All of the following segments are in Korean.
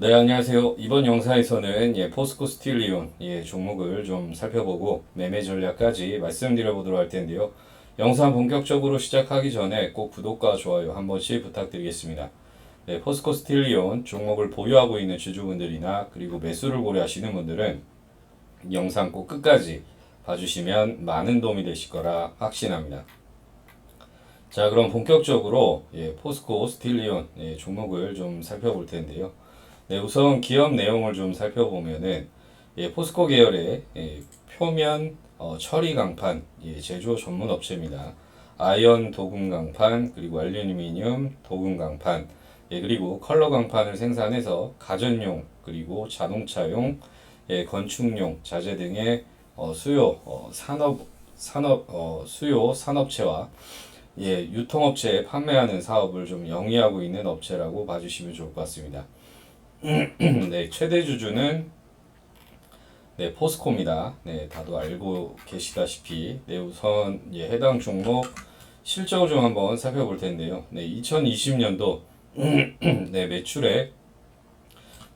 네, 안녕하세요. 이번 영상에서는 예, 포스코 스틸리온 예, 종목을 좀 살펴보고 매매 전략까지 말씀드려 보도록 할 텐데요. 영상 본격적으로 시작하기 전에 꼭 구독과 좋아요 한 번씩 부탁드리겠습니다. 네, 포스코 스틸리온 종목을 보유하고 있는 주주분들이나 그리고 매수를 고려하시는 분들은 영상 꼭 끝까지 봐주시면 많은 도움이 되실 거라 확신합니다. 자, 그럼 본격적으로 예, 포스코 스틸리온 예, 종목을 좀 살펴볼 텐데요. 네, 우선 기업 내용을 좀 살펴보면은 예, 포스코 계열의 예, 표면 어, 처리 강판 예, 제조 전문 업체입니다. 아연 도금 강판 그리고 알루미늄 도금 강판 예, 그리고 컬러 강판을 생산해서 가전용 그리고 자동차용 예, 건축용 자재 등의 어, 수요 어, 산업 산업 어, 수요 산업체와 예, 유통업체에 판매하는 사업을 좀 영위하고 있는 업체라고 봐주시면 좋을 것 같습니다. 네, 최대 주주는 네, 포스코입니다. 네, 다들 알고 계시다시피 네, 우선 예, 해당 종목 실적을 좀 한번 살펴볼 텐데요. 네, 2020년도 네, 매출액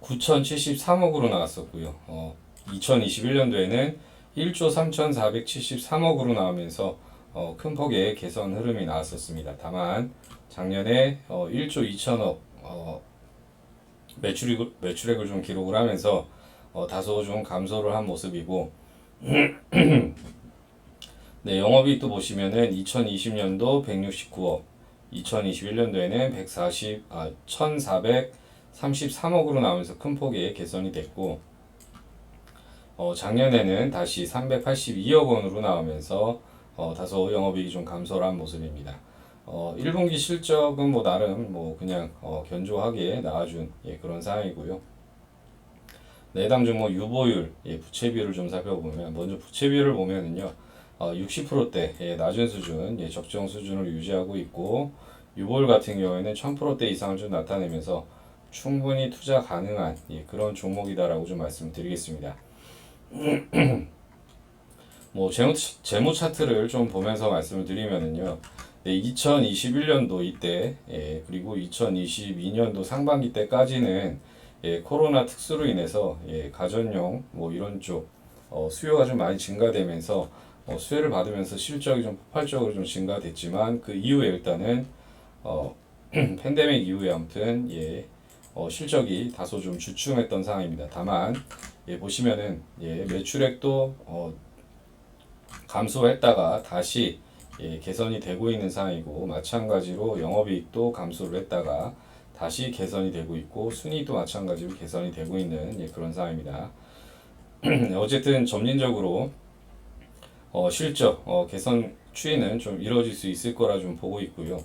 9,073억으로 나왔었고요. 어, 2021년도에는 1조 3,473억으로 나오면서 어, 큰 폭의 개선 흐름이 나왔었습니다. 다만 작년에 어, 1조 2천억 어, 매출액, 매출액을 좀 기록을 하면서 어, 다소 좀 감소를 한 모습이고 네, 영업이익도 보시면은 2020년도 169억, 2021년도에는 140, 아, 1,433억으로 나오면서 큰 폭의 개선이 됐고, 어, 작년에는 다시 382억 원으로 나오면서 어, 다소 영업이익이 좀 감소를 한 모습입니다. 어, 1분기 실적은 뭐 나름 뭐 그냥 어, 견조하게 나와준 예, 그런 상황이고요. 네, 해당 종목 유보율, 예, 부채 비율을 좀 살펴보면 먼저 부채 비율을 보면은요. 어, 60%대 예, 낮은 수준, 예, 적정 수준을 유지하고 있고 유보율 같은 경우에는 1000%대 이상을 좀 나타내면서 충분히 투자 가능한 예, 그런 종목이다라고 좀 말씀드리겠습니다. 뭐 재무 재무 차트를 좀 보면서 말씀을 드리면은요. 네, 2021년도 이때 예, 그리고 2022년도 상반기 때까지는 예, 코로나 특수로 인해서 예, 가전용 뭐 이런 쪽 어, 수요가 좀 많이 증가되면서 어, 수혜를 받으면서 실적이 좀 폭발적으로 좀 증가됐지만 그 이후에 일단은 어, 팬데믹 이후에 아무튼 예, 어, 실적이 다소 좀 주춤했던 상황입니다. 다만 예, 보시면은 예, 매출액도 어, 감소했다가 다시 예, 개선이 되고 있는 상황이고 마찬가지로 영업이익도 감소를 했다가 다시 개선이 되고 있고 순이익도 마찬가지로 개선이 되고 있는 예, 그런 상황입니다. 어쨌든 점진적으로 어, 실적 어, 개선 추이는 좀 이루어질 수 있을 거라 좀 보고 있고요.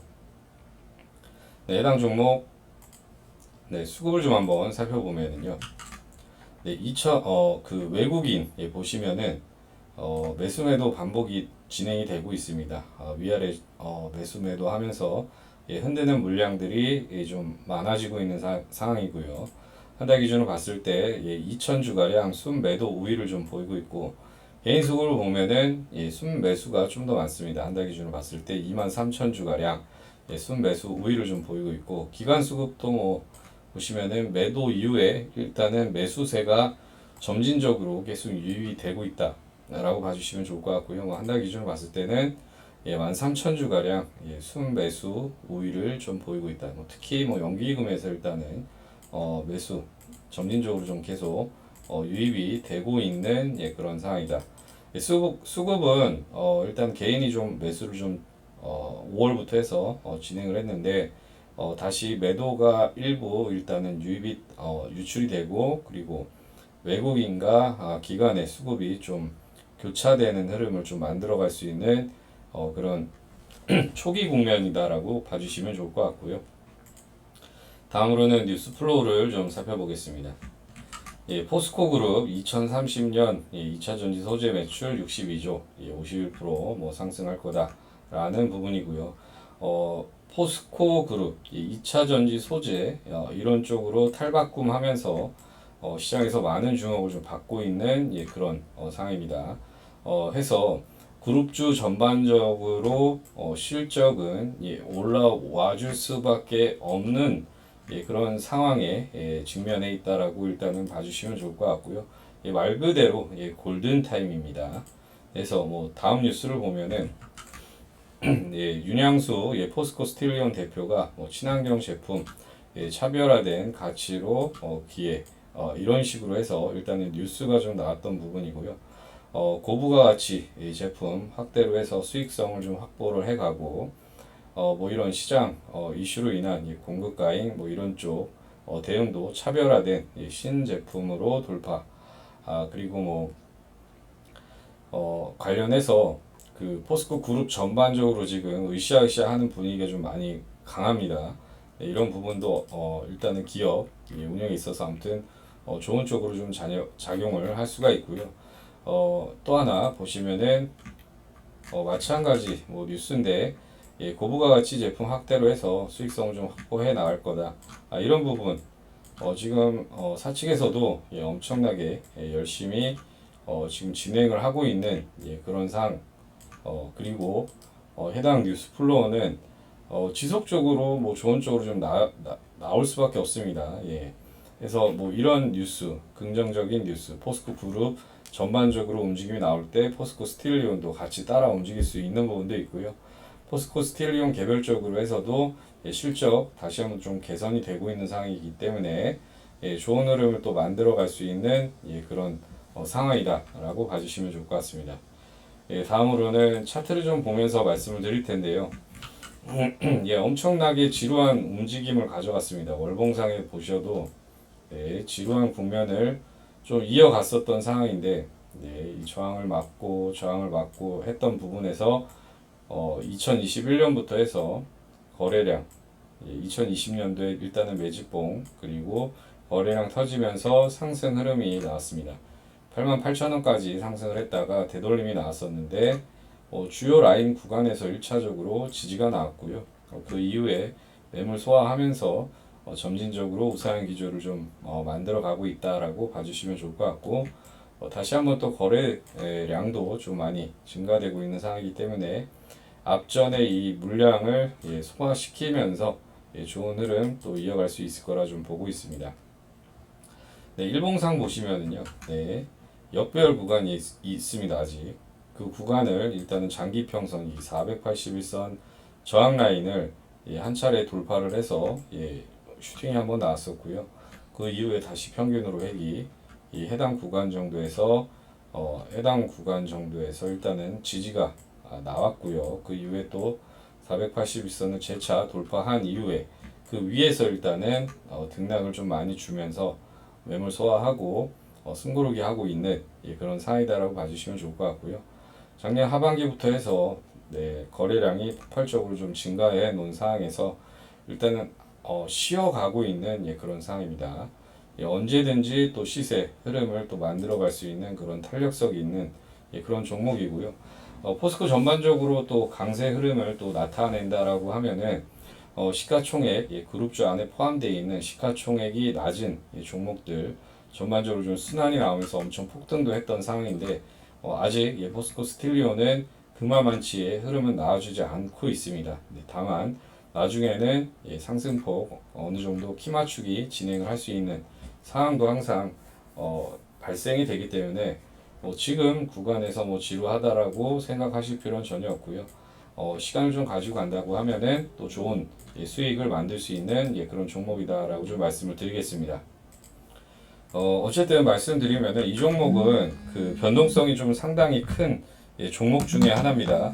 네, 해당 종목 네, 수급을 좀 한번 살펴보면은요. 네, 2000, 어, 그 외국인 예, 보시면은 어, 매수매도 반복이 진행이 되고 있습니다. 어, 위아래 어, 매수매도 하면서 예, 흔드는 물량들이 예, 좀 많아지고 있는 사, 상황이고요. 한 달 기준으로 봤을 때 예, 2,000주가량 순매도 우위를 좀 보이고 있고 개인 수급을 보면은 예, 순매수가 좀 더 많습니다. 한 달 기준으로 봤을 때 23,000주가량 예, 순매수 우위를 좀 보이고 있고 기관 수급도 뭐 보시면은 매도 이후에 일단은 매수세가 점진적으로 계속 유입이 되고 있다. 라고 봐주시면 좋을 것 같고요. 뭐 한 달 기준으로 봤을 때는 예, 13,000주 가량 예, 순매수 우위를 좀 보이고 있다. 뭐 특히 뭐 연기금에서 일단은 어, 매수 점진적으로 좀 계속 어, 유입이 되고 있는 예, 그런 상황이다. 예, 수급 수급은 어, 일단 개인이 좀 매수를 좀 어, 5월부터 해서 어, 진행을 했는데 어, 다시 매도가 일부 일단은 유입이 어, 유출이 되고 그리고 외국인과 아, 기관의 수급이 좀 교차되는 흐름을 좀 만들어갈 수 있는 어, 그런 초기 국면이다라고 봐주시면 좋을 것 같고요. 다음으로는 뉴스 플로우를 좀 살펴보겠습니다. 예, 포스코 그룹 2030년 예, 2차 전지 소재 매출 62조, 예, 51%뭐 상승할 거다라는 부분이고요. 어, 포스코 그룹 예, 2차 전지 소재 어, 이런 쪽으로 탈바꿈하면서 어, 시장에서 많은 주목을 좀 받고 있는 예, 그런 어, 상황입니다. 어, 해서 그룹주 전반적으로 어, 실적은 예, 올라와 줄 수밖에 없는 예, 그런 상황에 예, 직면해 있다라고 일단은 봐주시면 좋을 것 같고요. 예, 말 그대로 예, 골든 타임입니다. 그래서 뭐 다음 뉴스를 보면은 예, 윤양수 예, 포스코 스틸리온 대표가 뭐 친환경 제품 예, 차별화된 가치로 어, 기회 어, 이런 식으로 해서 일단은 뉴스가 좀 나왔던 부분이고요. 어, 고부가 가치 이 제품 확대로 해서 수익성을 좀 확보를 해가고 어, 뭐 이런 시장 어, 이슈로 인한 이 공급 가행 뭐 이런 쪽 어, 대응도 차별화된 이 신제품으로 돌파 아 그리고 뭐 어, 관련해서 그 포스코 그룹 전반적으로 지금 으쌰으쌰 하는 분위기가 좀 많이 강합니다. 네, 이런 부분도 어, 일단은 기업 이 운영에 있어서 아무튼 어, 좋은 쪽으로 좀 작용을 할 수가 있고요. 어, 또 하나 보시면은 어, 마찬가지 뭐 뉴스인데 예, 고부가 가치 제품 확대로 해서 수익성을 좀 확보해 나갈 거다. 아, 이런 부분 어, 지금 어, 사측에서도 예, 엄청나게 예, 열심히 어, 지금 진행을 하고 있는 예, 그런 상 어, 그리고 어, 해당 뉴스 플로어는 어, 지속적으로 뭐 좋은 쪽으로 좀 나, 나, 나올 수밖에 없습니다. 예. 그래서 뭐 이런 뉴스, 긍정적인 뉴스, 포스코 그룹 전반적으로 움직임이 나올 때 포스코 스틸리온도 같이 따라 움직일 수 있는 부분도 있고요. 포스코 스틸리온 개별적으로 해서도 예, 실적 다시 한번 좀 개선이 되고 있는 상황이기 때문에 예, 좋은 흐름을 또 만들어 갈 수 있는 예, 그런 어, 상황이다라고 봐주시면 좋을 것 같습니다. 예, 다음으로는 차트를 좀 보면서 말씀을 드릴 텐데요. 예, 엄청나게 지루한 움직임을 가져갔습니다. 월봉상에 보셔도 네, 지루한 국면을 좀 이어갔었던 상황인데 네, 이 저항을 막고 저항을 막고 했던 부분에서 어, 2021년부터 해서 거래량 예, 2020년도에 일단은 매집봉 그리고 거래량 터지면서 상승 흐름이 나왔습니다. 8만 8천 원까지 상승을 했다가 되돌림이 나왔었는데 어, 주요 라인 구간에서 1차적으로 지지가 나왔고요. 어, 그 이후에 매물 소화하면서 어, 점진적으로 우상향 기조를 좀 어, 만들어 가고 있다라고 봐주시면 좋을 것 같고 어, 다시 한번 또 거래량도 좀 많이 증가되고 있는 상황이기 때문에 앞전에 이 물량을 예, 소화시키면서 예, 좋은 흐름 또 이어갈 수 있을 거라 좀 보고 있습니다. 네, 일봉상 보시면은요, 네, 역배열 구간이 있, 있습니다 아직. 그 구간을 일단은 장기 평선 이 481선 저항 라인을 예, 한 차례 돌파를 해서 예, 슈팅이 한번 나왔었고요. 그 이후에 다시 평균으로 획이 이 해당 구간 정도에서 어, 해당 구간 정도에서 일단은 지지가 아, 나왔고요. 그 이후에 또 481선을 재차 돌파한 이후에 그 위에서 일단은 어, 등락을 좀 많이 주면서 매물 소화하고 어, 승부르기 하고 있는 예, 그런 상황이다라고 봐주시면 좋을 것 같고요. 작년 하반기부터 해서 네, 거래량이 폭발적으로 좀 증가해 놓은 상황에서 일단은 어, 쉬어가고 있는 예, 그런 상황입니다. 예, 언제든지 또 시세 흐름을 또 만들어갈 수 있는 그런 탄력성이 있는 예, 그런 종목이고요. 어, 포스코 전반적으로 또 강세 흐름을 또 나타낸다라고 하면은 어, 시가총액 예, 그룹주 안에 포함되어 있는 시가총액이 낮은 예, 종목들 전반적으로 좀 순환이 나오면서 엄청 폭등도 했던 상황인데 어, 아직 예, 포스코 스틸리오는 그만만치의 흐름은 나와주지 않고 있습니다. 네, 다만 나중에는 예, 상승폭 어느 정도 키 맞추기 진행을 할 수 있는 상황도 항상 어, 발생이 되기 때문에 뭐 지금 구간에서 뭐 지루하다라고 생각하실 필요는 전혀 없고요. 어, 시간을 좀 가지고 간다고 하면은 또 좋은 예, 수익을 만들 수 있는 예, 그런 종목이다라고 좀 말씀을 드리겠습니다. 어, 어쨌든 말씀드리면은 이 종목은 그 변동성이 좀 상당히 큰 예, 종목 중에 하나입니다.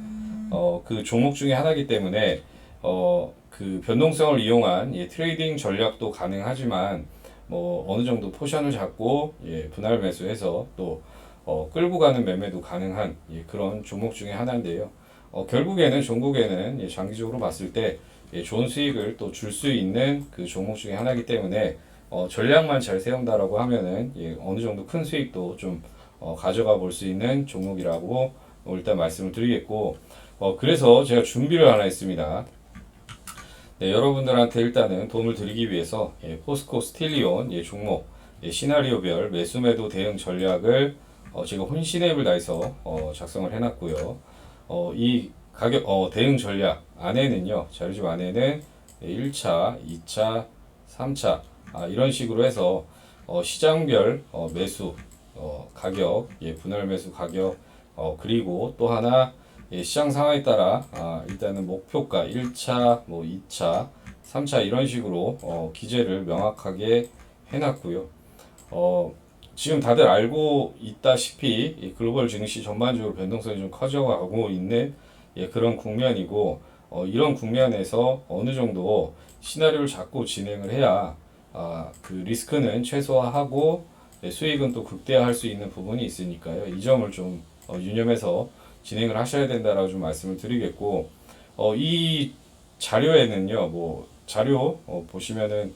어, 그 종목 중에 하나이기 때문에 어, 그 변동성을 이용한 예, 트레이딩 전략도 가능하지만 뭐 어느 정도 포션을 잡고 예, 분할 매수해서 또 어, 끌고 가는 매매도 가능한 예, 그런 종목 중에 하나인데요. 어, 결국에는 종국에는 예, 장기적으로 봤을 때 예, 좋은 수익을 또 줄 수 있는 그 종목 중에 하나이기 때문에 어, 전략만 잘 세운다라고 하면은 예, 어느 정도 큰 수익도 좀 어, 가져가 볼 수 있는 종목이라고 어, 일단 말씀을 드리겠고 어, 그래서 제가 준비를 하나 했습니다. 네, 여러분들한테 일단은 도움을 드리기 위해서 예, 포스코 스틸리온 예, 종목 예, 시나리오별 매수 매도 대응 전략을 어, 제가 혼신 앱을 다해서 어, 작성을 해놨고요. 어, 이 가격 어, 대응 전략 안에는요 자료집 안에는 1차, 2차, 3차 아, 이런 식으로 해서 어, 시장별 어, 매수 어, 가격 예, 분할 매수 가격 어, 그리고 또 하나 예, 시장 상황에 따라 아, 일단은 목표가 1차 뭐 2차 3차 이런 식으로 어, 기재를 명확하게 해놨고요. 어, 지금 다들 알고 있다시피 이 글로벌 증시 전반적으로 변동성이 좀 커져가고 있는 예, 그런 국면이고 어, 이런 국면에서 어느 정도 시나리오를 잡고 진행을 해야 아, 그 리스크는 최소화하고 네, 수익은 또 극대화할 수 있는 부분이 있으니까요. 이 점을 좀 어, 유념해서 진행을 하셔야 된다라고 좀 말씀을 드리겠고 어, 이 자료에는요, 뭐 자료 어, 보시면은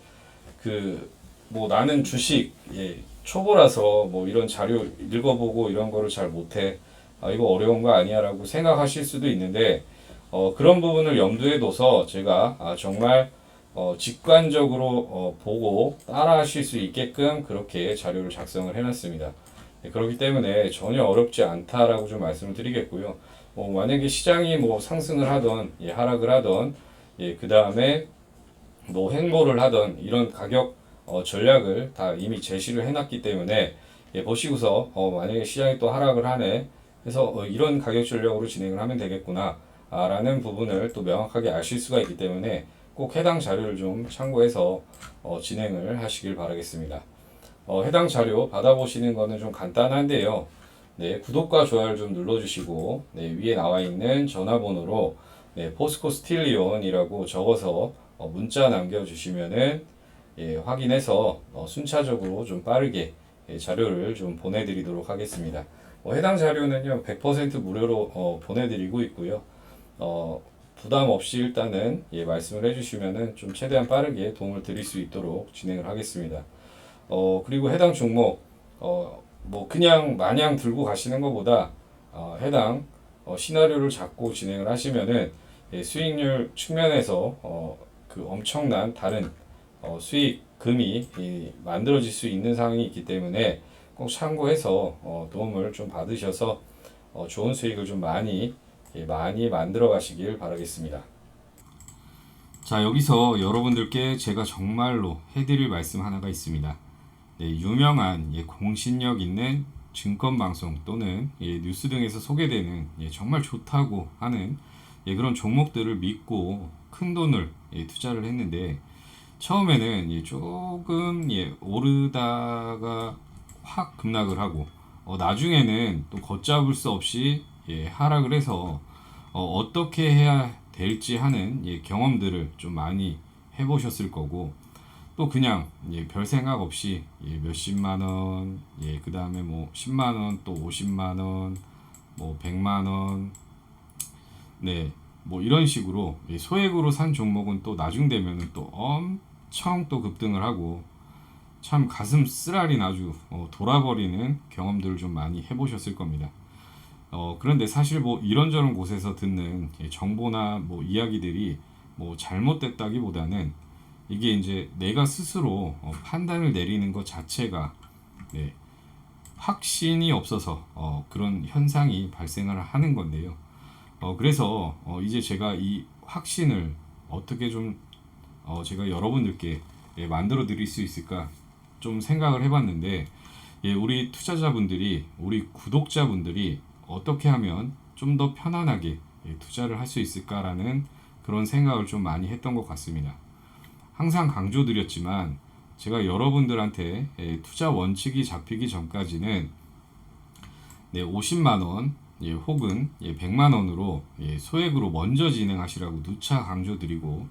그 뭐 나는 주식 예, 초보라서 뭐 이런 자료 읽어보고 이런 거를 잘 못해 아, 이거 어려운 거 아니야라고 생각하실 수도 있는데 어, 그런 부분을 염두에 둬서 제가 아, 정말 어, 직관적으로 어, 보고 따라하실 수 있게끔 그렇게 자료를 작성을 해놨습니다. 네, 그렇기 때문에 전혀 어렵지 않다라고 좀 말씀을 드리겠고요. 뭐 만약에 시장이 뭐 상승을 하던 예, 하락을 하던 예, 그 다음에 뭐 횡보를 하던 이런 가격 어, 전략을 다 이미 제시를 해놨기 때문에 예, 보시고서 어, 만약에 시장이 또 하락을 하네 해서 어, 이런 가격 전략으로 진행을 하면 되겠구나 아, 라는 부분을 또 명확하게 아실 수가 있기 때문에 꼭 해당 자료를 좀 참고해서 어, 진행을 하시길 바라겠습니다. 어, 해당 자료 받아보시는 거는 좀 간단한데요. 네, 구독과 좋아요를 좀 눌러주시고 네, 위에 나와 있는 전화번호로 네, 포스코 스틸리온이라고 적어서 어, 문자 남겨주시면은 예, 확인해서 어, 순차적으로 좀 빠르게 예, 자료를 좀 보내드리도록 하겠습니다. 어, 해당 자료는요 100% 무료로 어, 보내드리고 있고요. 어, 부담 없이 일단은 예, 말씀을 해주시면은 좀 최대한 빠르게 도움을 드릴 수 있도록 진행을 하겠습니다. 어, 그리고 해당 종목 어, 뭐 그냥 마냥 들고 가시는 것보다 어, 해당 어, 시나리오를 잡고 진행을 하시면은 예, 수익률 측면에서 어, 그 엄청난 다른 어, 수익금이 이, 만들어질 수 있는 상황이 있기 때문에 꼭 참고해서 어, 도움을 좀 받으셔서 어, 좋은 수익을 좀 많이 예, 많이 만들어 가시길 바라겠습니다. 자 여기서 여러분들께 제가 정말로 해드릴 말씀 하나가 있습니다. 네, 유명한 예, 공신력 있는 증권 방송 또는 예, 뉴스 등에서 소개되는 예, 정말 좋다고 하는 예, 그런 종목들을 믿고 큰 돈을 예, 투자를 했는데 처음에는 예, 조금 예, 오르다가 확 급락을 하고 어, 나중에는 또 걷잡을 수 없이 예, 하락을 해서 어, 어떻게 해야 될지 하는 예, 경험들을 좀 많이 해보셨을 거고 또 그냥 예, 별 생각 없이 예, 몇십만 원, 예, 그 다음에 뭐 10만 원, 또 50만 원, 뭐 100만 원, 네, 뭐 이런 식으로 예, 소액으로 산 종목은 또 나중 되면은 또 엄청 또 급등을 하고 참 가슴 쓰라린 아주 어, 돌아버리는 경험들을 좀 많이 해보셨을 겁니다. 어, 그런데 사실 뭐 이런저런 곳에서 듣는 예, 정보나 뭐 이야기들이 뭐 잘못됐다기보다는 이게 이제 내가 스스로 어, 판단을 내리는 것 자체가 네, 확신이 없어서 어, 그런 현상이 발생을 하는 건데요. 어, 그래서 어, 이제 제가 이 확신을 어떻게 좀 어, 제가 여러분들께 예, 만들어 드릴 수 있을까 좀 생각을 해봤는데 예, 우리 투자자분들이 우리 구독자분들이 어떻게 하면 좀 더 편안하게 예, 투자를 할 수 있을까라는 그런 생각을 좀 많이 했던 것 같습니다. 항상 강조드렸지만 제가 여러분들한테 예, 투자 원칙이 잡히기 전까지는 네, 50만 원 예, 혹은 예, 100만 원으로 예, 소액으로 먼저 진행하시라고 누차 강조드리고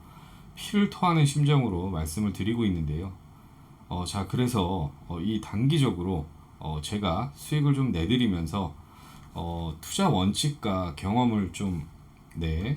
피를 토하는 심정으로 말씀을 드리고 있는데요. 어, 자 그래서 어, 이 단기적으로 어, 제가 수익을 좀 내드리면서 어, 투자 원칙과 경험을 좀 네,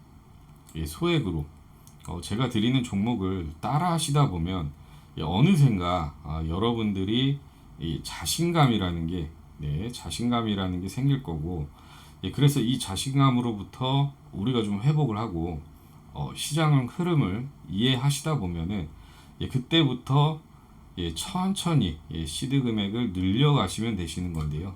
소액으로 어, 제가 드리는 종목을 따라 하시다 보면 예, 어느샌가 아, 여러분들이 이 자신감이라는 게 네, 자신감이라는 게 생길 거고 예, 그래서 이 자신감으로부터 우리가 좀 회복을 하고 어, 시장 흐름을 이해하시다 보면은 예, 그때부터 예, 천천히 예, 시드 금액을 늘려가시면 되시는 건데요.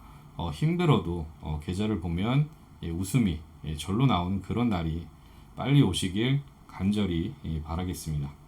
어, 힘들어도 어, 계좌를 보면 예, 웃음이 예, 절로 나오는 그런 날이 빨리 오시길 간절히 예, 바라겠습니다.